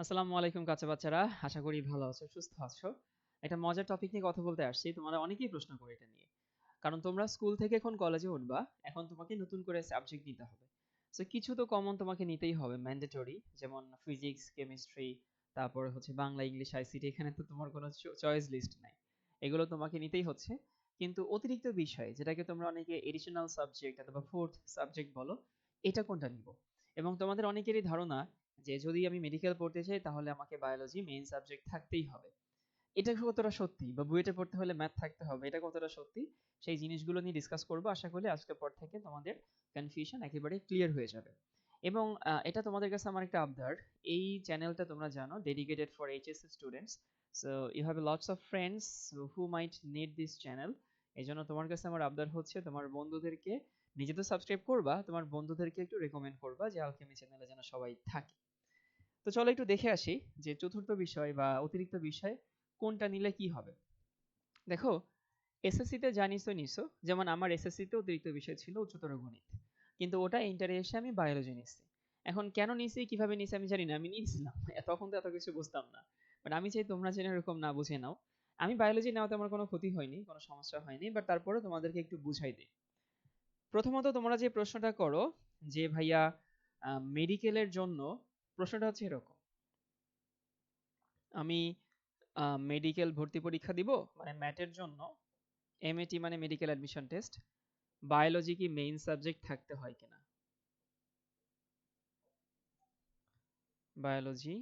আসসালামু আলাইকুম কাঁচা বাচ্চারা, আশা করি ভালো আছো, সুস্থ আছো। একটা মজার টপিক নিয়ে কথা বলতে আসছি তোমরা অনেকেই প্রশ্ন করে এটা নিয়ে। কারণ তোমরা স্কুল থেকে এখন কলেজে উঠবা, এখন তোমাকে নতুন করে সাবজেক্ট নিতে হবে। সো কিছু তো কমন তোমাকে নিতেই হবে ম্যান্ডেটরি যেমন ফিজিক্স কেমিস্ট্রি তারপরে হচ্ছে বাংলা ইংলিশ আইসিটি এখানে তো তোমার কোনো চয়েস লিস্ট নাই। এগুলো তোমাকে নিতেই হচ্ছে। কিন্তু অতিরিক্ত বিষয়, যেটাকে তোমরা অনেকে এডিশনাল সাবজেক্ট অথবা ফোর্থ সাবজেক্ট বলো, এটা কোনটা নিব? এবং তোমাদের অনেকেরই ধারণা যে যদি আমি মেডিকেল পড়তে চাই, তাহলে আমাকে বায়োলজি মেইন সাবজেক্ট থাকতেই হবে। এটা কতটা সত্যি? বা বুয়েটে পড়তে হলে ম্যাথ থাকতে হবে, এটা কতটা সত্যি? সেই জিনিসগুলো নিয়ে ডিসকাস করব। আশা করি আজকের পর থেকে তোমাদের কনফিউশন একেবারে ক্লিয়ার হয়ে যাবে। এবং এটা তোমাদের কাছে আমার একটা আবদার। এই চ্যানেলটা তোমরা জানো dedicated for HSC students so you have lots of friends who might need this channel এই জন্য তোমার কাছে আমার আবদার হচ্ছে, তোমার বন্ধুদেরকে নিজে তো সাবস্ক্রাইব করবা, তোমার বন্ধুদেরকে একটু রেকমেন্ড করবা যে আলকেমি চ্যানেলে যেন সবাই থাকে। তো চলো একটু দেখে আসি যে চতুর্থ বিষয় বা অতিরিক্ত বিষয় কোনটা নিলে কি হবে। দেখো এসএসসিতে জানিসও নিছো যেমন আমার এসএসসিতে অতিরিক্ত বিষয় ছিল উচ্চতর গণিত, কিন্তু ওটা ইন্টারে এসে আমি বায়োলজি নিচ্ছি এখন কেন নিছি, কীভাবে নিছি আমি জানি না, আমি নিয়েছিলাম তখন তো এত কিছু বুঝতাম না। বাট আমি চাই তোমরা যেন এরকম না বুঝে নাও। আমি বায়োলজি নেওয়াতে আমার কোনো ক্ষতি হয়নি, কোনো সমস্যা হয়নি বাট তারপরে তোমাদেরকে একটু বুঝাই দিই। প্রথমত তোমরা যে প্রশ্নটা করো, যে ভাইয়া মেডিকেলের জন্য প্রশ্নটা হচ্ছে এরকম। আমি মেডিকেল ভর্তি পরীক্ষা দিব মানে ম্যাটের জন্য এমএটি মানে মেডিকেল অ্যাডমিশন টেস্ট বায়োলজি কি মেইন সাবজেক্ট থাকতে হয় কিনা? বায়োলজি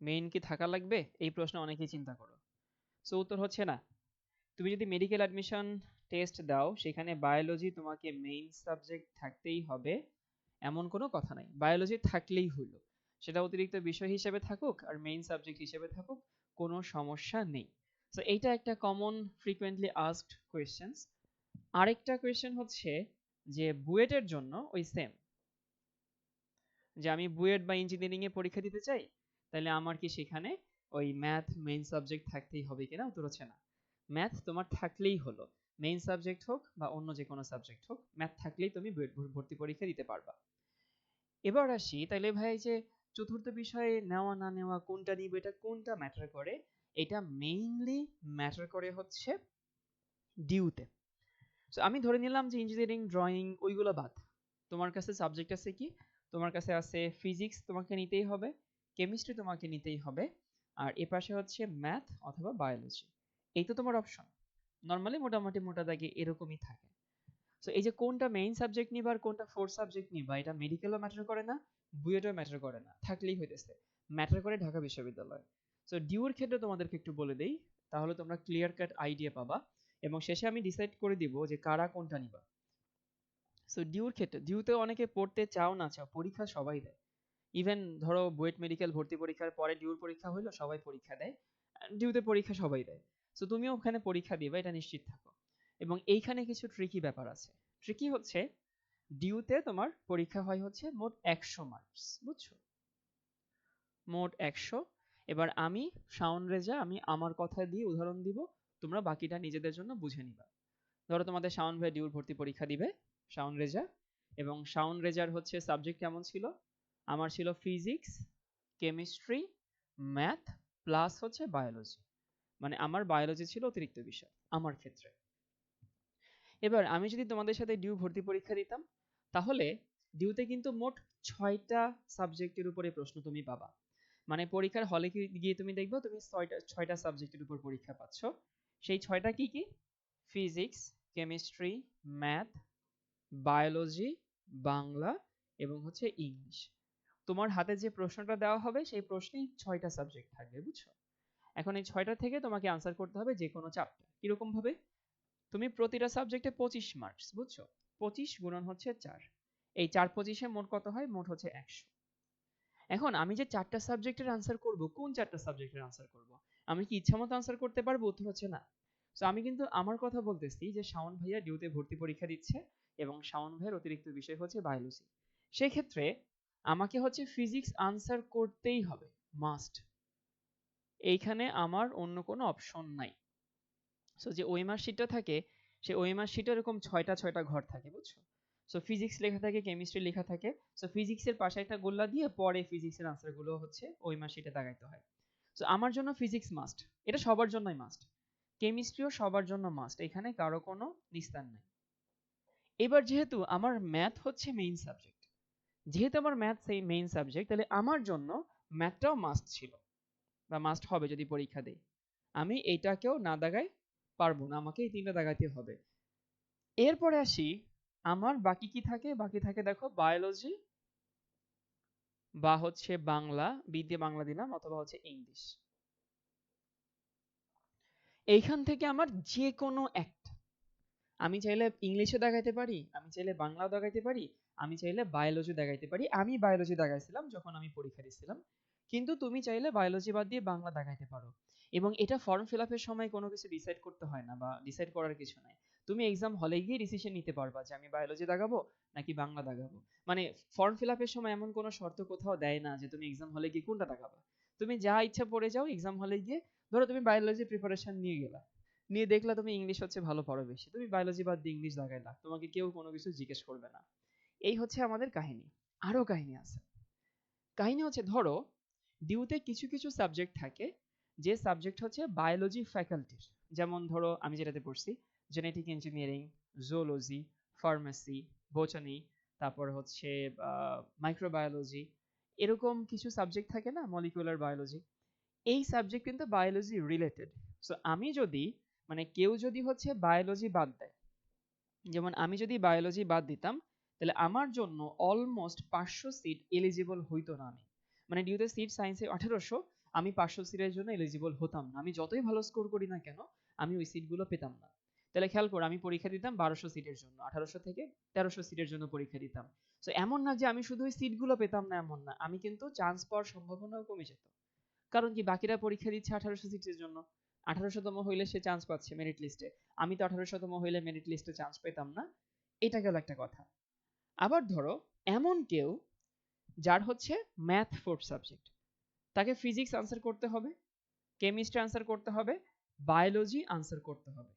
মেইন কি থাকা লাগবে? এই প্রশ্ন অনেকেই চিন্তা করো। সো উত্তর হচ্ছে না। তুমি যদি মেডিকেল অ্যাডমিশন টেস্ট দাও, সেখানে বায়োলজি তোমাকে মেইন সাবজেক্ট থাকতেই হবে। এমন কোনো কথা নাই। বায়োলজি থাকলেই হলো। সেটা অতিরিক্ত বিষয় হিসেবে থাকুক আর মেইন সাবজেক্ট হিসেবে থাকুক, কোনো সমস্যা নেই। সো এইটা একটা কমন ফ্রিকুয়েন্টলি আস্কড কোয়েশ্চেন্স আরেকটা কোয়েশ্চেন হচ্ছে যে, বুয়েটের জন্য ওই সেম যে, আমি বুয়েট বা ইঞ্জিনিয়ারিং এ পরীক্ষা দিতে চাই, তাহলে আমার কি সেখানে ওই ম্যাথ মেইন সাবজেক্ট থাকতেই হবে কিনা? উত্তর হচ্ছে না। ম্যাথ তোমার থাকলেই হলো। মেইন সাবজেক্ট হোক বা অন্য যে কোনো সাবজেক্ট হোক ম্যাথ থাকলেই তুমি ভর্তি পরীক্ষা দিতে পারবা। এবার আসি তাহলে ভাই যে চতুর্থ বিষয়ে নেওয়া না নেওয়া, কোনটা নিবে, এটা কোনটা ম্যাটার করে? এটা মেইনলি ম্যাটার করে হচ্ছে ডিউতে সো আমি ধরে নিলাম যে ইঞ্জিনিয়ারিং ড্রয়িং ওইগুলো বাদ। তোমার কাছে সাবজেক্ট আছে কি? তোমার কাছে আছে ফিজিক্স তোমাকে নিতেই হবে কেমিস্ট্রি তোমাকে নিতেই হবে, আর এ পাশে হচ্ছে ম্যাথ অথবা বায়োলজি এই তো তোমার অপশন নর্মালি মোটামুটি মোটা দাগে এরকমই থাকে। সো এই যে কোনটা মেইন সাবজেক্ট নিবা আর কোনটা ফোর্থ সাবজেক্ট নিবা, এটা মেডিকেলও ম্যাটার করে না, বুয়েটও ম্যাটার করে না, থাকলেই হইতেছে। ম্যাটার করে ঢাকা বিশ্ববিদ্যালয়। সো ডিউর ক্ষেত্রে তোমাদেরকে একটু বলে দেই, তাহলে তোমরা ক্লিয়ার কাট আইডিয়া পাবা এবং শেষে আমি ডিসাইড করে দিব যে কারা কোনটা নিবা। সো ডিউর ক্ষেত্রে ডিউতে অনেকে পড়তে চাও না চাও, পরীক্ষা সবাই দেয়। ইভেন ধরো বুয়েট মেডিকেল ভর্তি পরীক্ষার পরে ডিউর পরীক্ষা হইল, সবাই পরীক্ষা দেয়। ডিউতে পরীক্ষা সবাই দেয়। সো তুমিও ওখানে পরীক্ষা দিবে, এটা নিশ্চিত থাকো। এবং এইখানে কিছু ট্রিকি ব্যাপার আছে। ট্রিকি হচ্ছে ডিউতে তোমার পরীক্ষা হয় হচ্ছে মোট একশো মার্কস বুঝছ? মোট একশো। এবার আমি, শাওন রেজা, আমি আমার কথা দিয়ে উদাহরণ দিব, তোমরা বাকিটা নিজেদের জন্য বুঝে নিবা। ধরো তোমাদের শাওন ভাই ডিউর ভর্তি পরীক্ষা দিবে, শাওন রেজা। এবং শাওন রেজার হচ্ছে সাবজেক্ট কেমন ছিল? আমার ছিল ফিজিক্স কেমিস্ট্রি ম্যাথ প্লাস হচ্ছে বায়োলজি মানে আমার বায়োলজি ছিল অতিরিক্ত বিষয়, আমার ক্ষেত্রে। এবার আমি যদি তোমাদের সাথে ডিউ ভর্তি পরীক্ষা দিতাম, তাহলে ডিউতে কিন্তু মোট ছয়টা সাবজেক্টের উপরে প্রশ্ন তুমি পাবা। মানে পরীক্ষার হলে গিয়ে তুমি দেখবে, তুমি ছয়টা ছয়টা সাবজেক্টের উপর পরীক্ষা পাচ্ছ। সেই ছয়টা কি কি? Physics chemistry math biology Bangla এবং হচ্ছে ইংলিশ তোমার হাতে যে প্রশ্নটা দেওয়া হবে, সেই প্রশ্নেই ছয়টা সাবজেক্ট থাকবে, বুঝছ? এখন এই ছয়টা থেকে তোমাকে আনসার করতে হবে যে কোনো চারটা কীরকম ভাবে? তুমি প্রতিটা সাবজেক্টে পঁচিশ মার্কস বুঝছ? পঁচিশ গুণন হচ্ছে চার। এই চার পঁচিশে মোট কত হয়? মোট হচ্ছে একশো। এখন আমি যে চারটা সাবজেক্টের আনসার করব, কোন চারটা সাবজেক্টের আনসার করব? আমি কি ইচ্ছা মতো আনসার করতে পারব? উত্তর হচ্ছে না। তো আমি কিন্তু আমার কথা বলতেছি যে শাওন ভাইয়া ডিউতে ভর্তি পরীক্ষা দিচ্ছে এবং শাওন ভাইয়ের অতিরিক্ত বিষয় হচ্ছে বায়োলজি সেক্ষেত্রে আমাকে হচ্ছে ফিজিক্স আনসার করতেই হবে। মাস্ট এইখানে আমার অন্য কোনো অপশন নাই। সো যে ওএমআর শিটটা থাকে সেই ওএমআর শিটে এরকম ছয়টা ছয়টা ঘর থাকে, বুঝছ? সো ফিজিক্স লেখা থাকে কেমিস্ট্রি লেখা থাকে। সো ফিজিক্সের পাশে একটা গোল্লা দিয়ে পরে ফিজিক্সের আনসারগুলো হচ্ছে ওই মাসিটা দাগাইতে হয়। সো আমার জন্য ফিজিক্স মাস্ট এটা সবার জন্যই মাস্ট কেমিস্ট্রিও সবার জন্য মাস্ট এখানে কারও কোনো নিস্তার নেই। এবার যেহেতু আমার ম্যাথ হচ্ছে মেইন সাবজেক্ট যেহেতু আমার ম্যাথ সেই মেইন সাবজেক্ট তাহলে আমার জন্য ম্যাথটাও মাস্ট ছিল। বা মাস্ট হবে যদি পরীক্ষা দেই। আমি এইটাকেও না দাগাই পারব না, আমাকে এই তিনটা দাগাতে হবে। এরপরে আসি, আমার বাকি কি থাকে? বাকি থাকে দেখো বায়োলজি বা হচ্ছে বাংলা বি দিয়ে বাংলা দিলাম অথবা হচ্ছে ইংলিশ এইখান থেকে আমার যে কোনো একটা। আমি চাইলে ইংলিশে দেখাইতে পারি, আমি চাইলে বাংলাও দেখাইতে পারি, আমি চাইলে বায়োলজি দেখাইতে পারি। আমি বায়োলজি দেখাইছিলাম যখন আমি পরীক্ষা দিচ্ছিলাম কিন্তু তুমি চাইলে বায়োলজি বাদ দিয়ে বাংলা দেখাইতে পারো। এবং এটা ফর্ম ফিল আপের সময় কোনো কিছু ডিসাইড করতে হয় না বা ডিসাইড করার কিছু নাই। তুমি এক্সাম হলে গিয়ে ডিসিশন নিতে পারবা যে আমি বায়োলজি দাগাবো নাকি বাংলা দাগাবো মানে ফর্ম ফিল আপের সময় এমন কোনো শর্ত কোথাও দেয় না যে তুমি এক্সাম হলে গিয়ে কোনটা দাগাবা তুমি যা ইচ্ছা পড়ে যাও এক্সাম হলে গিয়ে ধরো তুমি বায়োলজি প্রিপারেশন নিয়ে গেলা। নিয়ে দেখলা তুমি ইংলিশ হচ্ছে ভালো পড়ো বেশি। তুমি বায়োলজি বাদ দিয়ে ইংলিশ দাগাইলা তোমাকে কেউ কোনো কিছু জিজ্ঞেস করবে না। এই হচ্ছে আমাদের কাহিনী। আরও কাহিনী আছে। কাহিনী হচ্ছে ধরো ডিউতে কিছু কিছু সাবজেক্ট থাকে, যে সাবজেক্ট হচ্ছে বায়োলজি ফ্যাকাল্টির যেমন ধরো, আমি যেটাতে পড়ছি genetic engineering zoology pharmacy botany তারপর হচ্ছে মাইক্রোবায়োলজি এরকম কিছু সাবজেক্ট থাকে না মলিকুলার বায়োলজি এই সাবজেক্ট কিন্তু বায়োলজি রিলেটেড সো আমি যদি মানে কেউ যদি হচ্ছে বায়োলজি বাদ দেয়, যেমন আমি যদি বায়োলজি বাদ দিতাম, তাহলে আমার জন্য অলমোস্ট পাঁচশো সিট এলিজিবল হইতো না আমি। মানে ডিউতে সিট সায়েন্সে আঠেরোশো, আমি পাঁচশো সিটের জন্য এলিজিবল হতাম না। আমি যতই ভালো স্কোর করি না কেন, আমি ওই সিটগুলো পেতাম না। তাহলে খেয়াল করো, আমি পরীক্ষা দিতাম বারোশো সিটের জন্য, আঠারোশো থেকে তেরোশো সিটের জন্য পরীক্ষা দিতাম। তো এমন না যে আমি শুধু ওই সিটগুলো পেতাম না, এমন না। আমি কিন্তু চান্স পাওয়ার সম্ভাবনাও কমে যেত। কারণ কি, বাকিরা পরীক্ষা দিচ্ছে আঠারোশো সিটের জন্য। আঠারোশোতম হইলে সে চান্স পাচ্ছে মেরিট লিস্টে আমি তো আঠারোশোতম হইলে মেরিট লিস্টে চান্স পেতাম না। এটা গেল একটা কথা। আবার ধরো, এমন কেউ যার হচ্ছে ম্যাথ ফোর্থ সাবজেক্ট তাকে ফিজিক্স আনসার করতে হবে কেমিস্ট্রি আনসার করতে হবে বায়োলজি আনসার করতে হবে।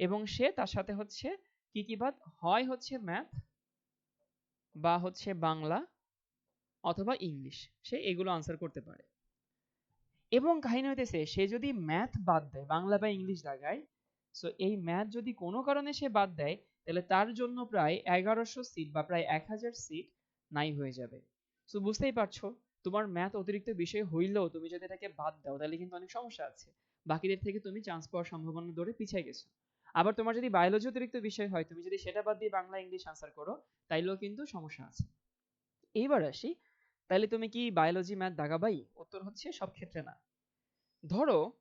এবং সে তার সাথে হচ্ছে কি কি বাদ? হয় হচ্ছে ম্যাথ বা হচ্ছে বাংলা অথবা ইংলিশ সে এগুলো আনসার করতে পারে। এবং কাহিনী হইতেছে, সে যদি ম্যাথ বাদ দেয়, বাংলা বা ইংলিশ জায়গায় সো এই ম্যাথ যদি কোনো কারণে সে বাদ দেয়, তাহলে তার জন্য প্রায় এগারোশো সিট বা প্রায় এক হাজার সিট নাই হয়ে যাবে। সো বুঝতেই পারছ, তোমার ম্যাথ অতিরিক্ত বিষয় হইলেও তুমি যদি এটাকে বাদ দাও, তাহলে কিন্তু অনেক সমস্যা আছে। বাকিদের থেকে তুমি চান্স পাওয়ার সম্ভাবনা ধরে পিছিয়ে গেছো। আবার তোমার যদি বায়োলজি অতিরিক্ত বিষয় হয়, তুমি যদি সেটা বাদ দিয়ে বাংলা ইংলিশ আনসার করো, তাইলেও কিন্তু সমস্যা আছে। এইবার আসি তাহলে তুমি কি বায়োলজি ম্যাথ দাগাবাই? উত্তর হচ্ছে সব ক্ষেত্রে না। ধরো,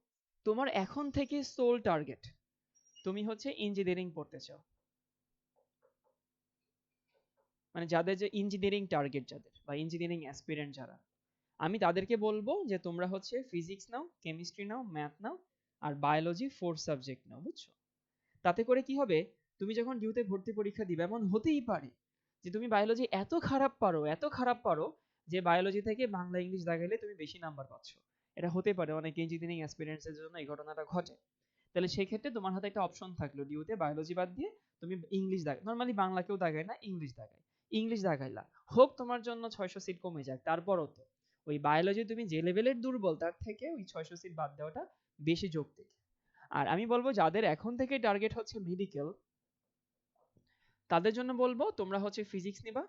তোমার এখন থেকে সোল টার্গেট তুমি হচ্ছে ইঞ্জিনিয়ারিং পড়তে চাও। মানে যাদের যে ইঞ্জিনিয়ারিং টার্গেট যাদের বা ইঞ্জিনিয়ারিং অ্যাসপিরেন্ট যারা, আমি তাদেরকে বলব যে তোমরা হচ্ছে ফিজিক্স নাও কেমিস্ট্রি নাও ম্যাথ নাও, আর বায়োলজি ফোর্থ সাবজেক্ট নাও, বুঝছ? তাতে করে কি হবে? তুমি যখন ডিউতে ভর্তি পরীক্ষা দিবে, এমন হতেই পারে যে তুমি বায়োলজি এত খারাপ পারো, এত খারাপ পারো যে বায়োলজি থেকে বাংলা ইংলিশ দেখাইলে তুমি বেশি নাম্বার পাচ্ছ। এটা হতে পারে অনেক ইঞ্জিনিয়ারিং এক্সপিরিয়েন্সের জন্য এই ঘটনাটা ঘটে। তাহলে সেই ক্ষেত্রে তোমার হাতে একটা অপশন থাকল ডিউতে বায়োলজি বাদ দিয়ে তুমি ইংলিশ দেখ নর্মালি বাংলাকেও দেখায় না ইংলিশ দেখায়। ইংলিশ দেখাইলা। হোক তোমার জন্য ছয়শো সিট কমে যাক, তারপরও তো। ওই বায়োলজি তুমি যে লেভেলের দুর্বল, তার থেকে ওই ছয়শো সিট বাদ দেওয়াটা বেশি যৌক্তিক। আর আমি বলব, যাদের এখন থেকে টার্গেট হচ্ছে মেডিকেল তাদের জন্য বলব, তোমরা হচ্ছে ফিজিক্স নিবা।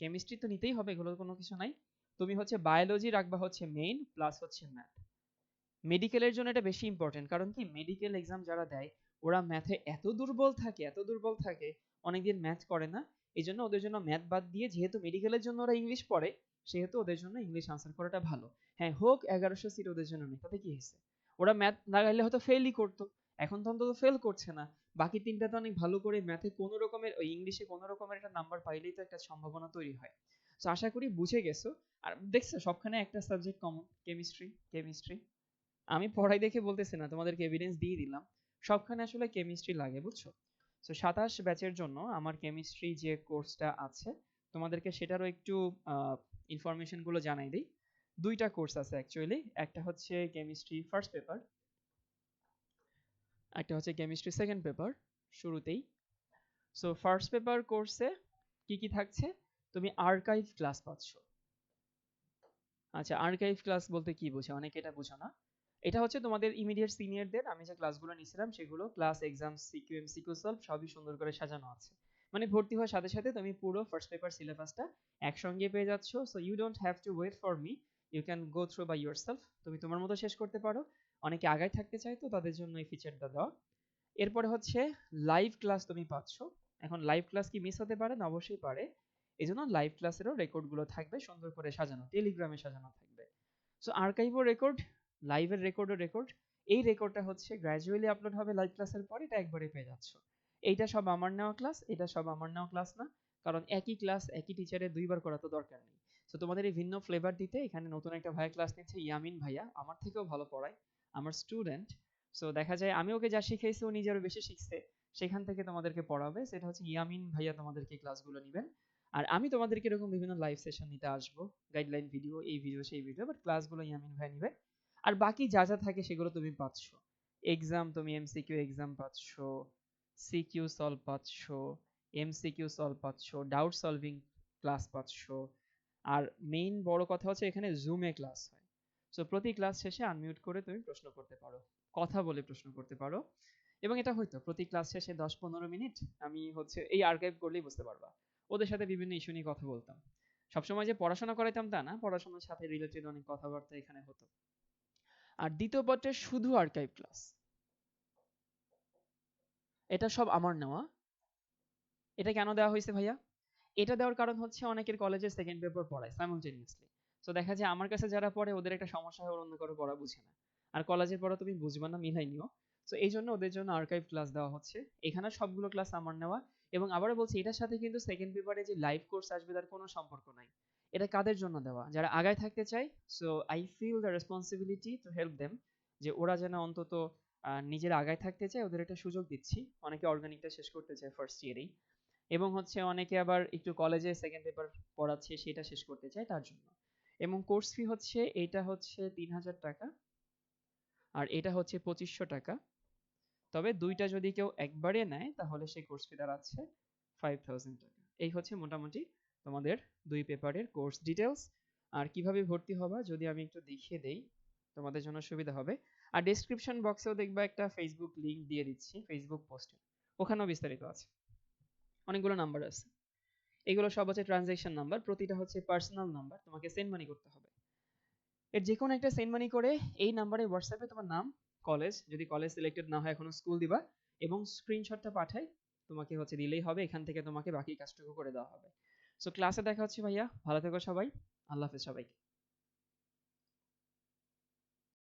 কেমিস্ট্রি তো নিতেই হবে এগুলো কোনো কিছু নাই। তুমি হচ্ছে বায়োলজি রাখবা হচ্ছে মেইন প্লাস হচ্ছে ম্যাথ মেডিকেলের জন্য এটা বেশি ইম্পর্টেন্ট কারণ কি মেডিকেল এক্সাম যারা দেয়, ওরা ম্যাথে এত দুর্বল থাকে, এত দুর্বল থাকে, অনেকদিন ম্যাথ করে না। এই জন্য ওদের জন্য ম্যাথ বাদ দিয়ে যেহেতু মেডিকেলের জন্য ওরা ইংলিশ পড়ে, সেহেতু ওদের জন্য ইংলিশ আনসার করাটা ভালো। হ্যাঁ হোক এগারোশো সিট ওদের জন্য নেই, তাতে কি হয়েছে? ওরা ম্যাথ লাগাইলে হয়তো ফেলই করতো, এখন তো অন্তত ফেল করছে না। বাকি তিনটা তো অনেক ভালো করে ম্যাথে কোনো রকমের, ওই ইংলিশে কোনো রকমের একটা নাম্বার পাইলেই তো একটা সম্ভাবনা তৈরি হয়। তো আশা করি বুঝে গেছো। আর দেখছ, সবখানে একটা সাবজেক্ট কমন কেমিস্ট্রি কেমিস্ট্রি আমি পড়াই দেখে বলতেছি না, তোমাদেরকে এভিডেন্স দিয়ে দিলাম। সবখানে আসলে কেমিস্ট্রি লাগে, বুঝছ? তো সাতাশ ব্যাচের জন্য আমার কেমিস্ট্রি যে কোর্সটা আছে, তোমাদেরকে সেটারও একটু ইনফরমেশনগুলো জানাই দিই। দুইটা কোর্স আছে অ্যাকচুয়ালি একটা হচ্ছে কেমিস্ট্রি ফার্স্ট পেপার একটা হচ্ছে কেমিস্ট্রি সেকেন্ড পেপার শুরুতেই। সো ফার্স্ট পেপার কোর্সে কি কি থাকছে? তুমি আর্কাইভ ক্লাস পাচ্ছ। আচ্ছা আর্কাইভ ক্লাস বলতে কি বোঝে অনেকে এটা বোঝো না। এটা হচ্ছে তোমাদের ইমিডিয়েট সিনিয়রদের আমি যে ক্লাসগুলো নিয়েছিলাম সেগুলো class exam CQ MCQ solve সবই সুন্দর করে সাজানো আছে। মানে ভর্তি হওয়ার সাথে সাথে তুমি পুরো ফার্স্ট পেপার সিলেবাসটা একসঙ্গে পেয়ে যাচ্ছ। So you don't have to wait for me you can go through by yourself তুমি তোমার মতো শেষ করতে পারো। অনেকে আগায় থাকতে চায় তো তাদের জন্য এই ফিচারটা দেওয়া এরপরে হচ্ছে লাইভ ক্লাস তুমি পাচ্ছ। এখন লাইভ ক্লাস কি মিস হতে পারে? না, অবশ্যই পারে। এই জন্য লাইভ ক্লাসেরও রেকর্ডগুলো থাকবে, সুন্দর করে সাজানো টেলিগ্রামে সাজানো থাকবে। সো আর্কাইভও রেকর্ড লাইভের রেকর্ডও রেকর্ড এই রেকর্ডটা হচ্ছে গ্র্যাজুয়ালি আপলোড হবে লাইভ ক্লাসের পর, এটা একবারে পেয়ে যাচ্ছ। এইটা সব আমার নেওয়া ক্লাস এটা সব আমার নেওয়া ক্লাস না। কারণ একই ক্লাস একই টিচারের দুইবার করা তো দরকার নেই। সো তোমাদের এই ভিন্ন ফ্লেভার দিতে এখানে নতুন একটা ভাইয়া ক্লাস নিচ্ছে, ইয়ামিন ভাইয়া। আমার থেকেও ভালো পড়ায়, আমার স্টুডেন্ট সো দেখা যায়, আমি ওকে যা শিখেছি ও নিজে আরও বেশি শিখছে। সেখান থেকে তোমাদেরকে পড়াবে। সেটা হচ্ছে ইয়ামিন ভাইয়া তোমাদেরকে ক্লাসগুলো নেবেন। আর আমি তোমাদেরকে এরকম বিভিন্ন লাইভ সেশন নিতে আসব। গাইডলাইন ভিডিও এই ভিডিও সেই ভিডিও বাট ক্লাসগুলো ইয়ামিন ভাই নিবে। আর বাকি যা যা থাকে সেগুলো তুমি পাচ্ছ। এক্সাম তুমি এমসিকিউ এক্সাম পাচ্ছ সিকিউ সলভ পাচ্ছ এমসিকিউ সলভ পাচ্ছ ডাউট সলভিং ক্লাস পাচ্ছ। আর মেইন বড় কথা হচ্ছে এখানে জুমে ক্লাস হয়। সো প্রতি ক্লাস শেষে আনমিউট করে তুমি প্রশ্ন করতে পারো। কথা বলে প্রশ্ন করতে পারো। এবং এটা হয়তো প্রতি ক্লাস শেষে দশ পনেরো মিনিট, আমি হচ্ছে এই আর্কাইভ করলেই বুঝতে পারবা। ওদের সাথে বিভিন্ন ইস্যু নিয়ে কথা বলতাম। সবসময় যে পড়াশোনা করাইতাম তা না, পড়াশোনার সাথে রিলেটেড অনেক কথাবার্তা এখানে হতো। আর দ্বিতীয় পত্রের শুধু আর্কাইভ ক্লাস এটা সব আমার নেওয়া। এটা কেন দেওয়া হয়েছে ভাইয়া? এটা দেওয়ার কারণ হচ্ছে অনেকের কলেজে সেকেন্ড পেপার পড়ায় সাইমultaneously সো দেখা যায় আমার কাছে যারা পড়ে, ওদের একটা সমস্যা হয় অন্য কারও পড়া বুঝে না। আর কলেজের পড়া তুমি বুঝবে না, মিলাই নিও। সো এই জন্য ওদের জন্য আর্কাইভ ক্লাস দেওয়া হচ্ছে। এখানে সবগুলো ক্লাস আমার নেওয়া। এবং আবারও বলছি, এটার সাথে কিন্তু সেকেন্ড পেপারে যে লাইভ কোর্স আসবে, তার কোনো সম্পর্ক নাই। এটা কাদের জন্য দেওয়া? যারা আগায় থাকতে চায় so I feel the responsibility to help them যে ওরা যেন অন্তত নিজের আগায় থাকতে চায়, ওদের একটা সুযোগ দিচ্ছি। অনেকে অর্গানিকটা শেষ করতে চায় ফার্স্ট ইয়ারেই এবং হচ্ছে অনেকে আবার একটু কলেজে সেকেন্ড পেপার পড়াচ্ছে, সেটা শেষ করতে চায় তার জন্য। এবং কোর্স ফি হচ্ছে, এটা হচ্ছে তিন হাজার টাকা। আর এটা হচ্ছে পঁচিশশো টাকা। তবে দুইটা যদি কেউ একবারে নেয়, তাহলে সেই কোর্স ফি দাঁড়াচ্ছে ফাইভ থাউজেন্ড টাকা। এই হচ্ছে মোটামুটি তোমাদের দুই পেপারের কোর্স ডিটেলস আর কীভাবে ভর্তি হবা যদি আমি একটু দেখিয়ে দেই, তোমাদের জন্য সুবিধা হবে। আর ডেসক্রিপশন বক্সেও দেখবা একটা ফেসবুক লিংক দিয়ে দিচ্ছি ফেসবুক পোস্টে ওখানেও বিস্তারিত আছে। অনেকগুলো নাম্বার আছে। এগুলো সব হচ্ছে ট্রানজ্যাকশন নাম্বার প্রতিটা হচ্ছে পার্সোনাল নাম্বার তোমাকে সেন্ড মানি করতে হবে। এর যে কোনো একটা সেন্ড মানি করে এই নাম্বারে হোয়াটসঅ্যাপে তোমার নাম কলেজ যদি কলেজ সিলেক্টেড না হয় এখনও স্কুল দিবা, এবং স্ক্রিনশটটা পাঠাই, তোমাকে হচ্ছে দিলেই হবে, এখান থেকে তোমাকে বাকি কাজটুকু করে দেওয়া হবে। সো ক্লাসে দেখা হচ্ছে ভাইয়া। ভালো থেকো সবাই। আল্লাহ হাফেজ সবাইকে।